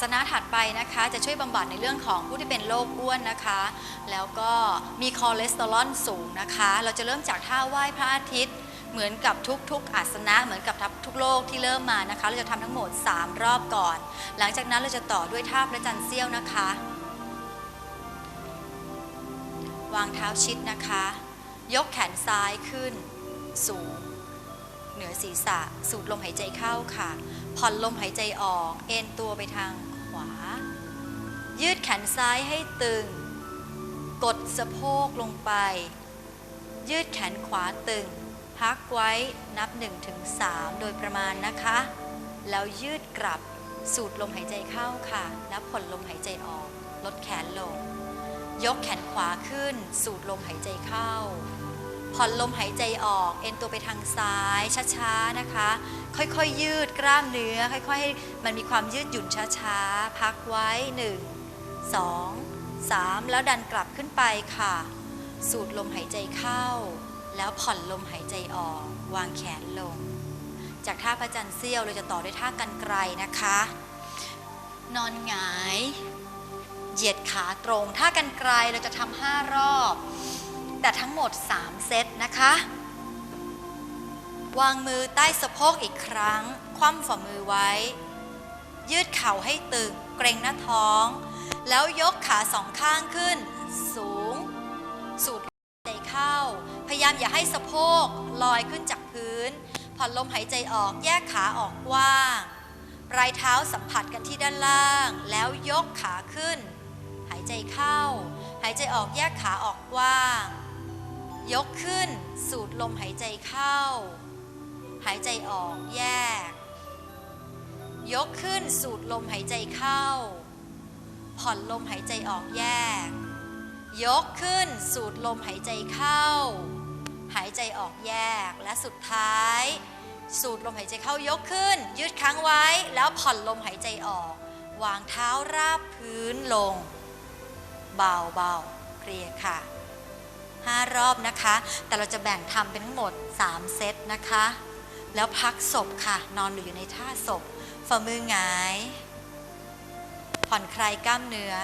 สนะถัดไปนะคะ จะช่วยบำบัดในเรื่องของผู้ที่เป็นโรคอ้วนนะคะ แล้วก็มีคอเลสเตอรอลสูงนะคะ เราจะเริ่มจากท่าไหว้พระอาทิตย์ เหมือนกับทุกๆอาสนะเหมือนกับทุกโลกที่เริ่มมานะคะ เราจะทำทั้งหมด 3 รอบก่อน หลังจากนั้นเราจะต่อด้วยท่าพระจันทร์เสี้ยวนะคะ วางเท้าชิดนะคะ ยกแขนซ้ายขึ้น สูง เหนือศีรษะสูดลมหายใจเข้าค่ะ ผ่อนลมหายใจออก เอนตัวไปทางขวา ยืดแขนซ้ายให้ตึง กดสะโพกลงไป ยืดแขนขวาตึง พักไว้นับ 1-3 โดยประมาณนะคะ แล้วยืดกลับสูดลมหายใจเข้าค่ะแล้วผ่อนลมหายใจออก ลดแขนลง ยกแขนขวาขึ้น สูดลมหายใจเข้า ผ่อนลมหายใจออก เอ็นตัวไปทางซ้ายช้าๆนะคะ ค่อยๆยืดกล้ามเนื้อ ค่อยๆให้มันมีความยืดหยุ่นช้าๆ พักไว้ 1 2 3 แล้วดันกลับขึ้นไปค่ะ สูดลมหายใจเข้า แล้วผ่อนลมหายใจออก วางแขนลง จากท่าพระจันทร์เสี้ยวเราจะต่อด้วยท่ากันไกลนะคะ นอนหงาย เหยียดขาตรงท่ากันไกลเราจะทำห้ารอบ แต่ทั้งหมด 3 เซตนะคะ วางมือใต้สะโพกอีกครั้ง คว่ำฝ่ามือไว้ ยืดเข่าให้ตึง เกรงหน้าท้อง แล้วยกขาสองข้างขึ้น สูง สูดลมหายใจเข้า พยายามอย่าให้สะโพกลอยขึ้นจากพื้น ผ่อนลมหายใจออก แยกขาออกกว้าง ปลายเท้าสัมผัสกันที่ด้านล่าง แล้วยกขาขึ้น หายใจเข้า หายใจออกแยกขาออกกว้าง ยกขึ้นสูดลมหายใจเข้า หายใจออกแยก ยกขึ้นสูดลมหายใจเข้า ผ่อนลมหายใจออกแยก ยกขึ้นสูดลมหายใจเข้า หายใจออกแยกและสุดท้าย สูดลมหายใจเข้ายกขึ้น ยืดค้างไว้แล้วผ่อนลมหายใจออก วางเท้าราบพื้นลง เบาเบาๆเคลียร์ค่ะ 5 รอบนะคะ แต่เราจะแบ่งทำเป็นทั้งหมด 3 เซตนะคะ แล้วพักศพค่ะ นอนอยู่ในท่าศพฝ่ามือหงาย ผ่อนคลายกล้ามเนื้อ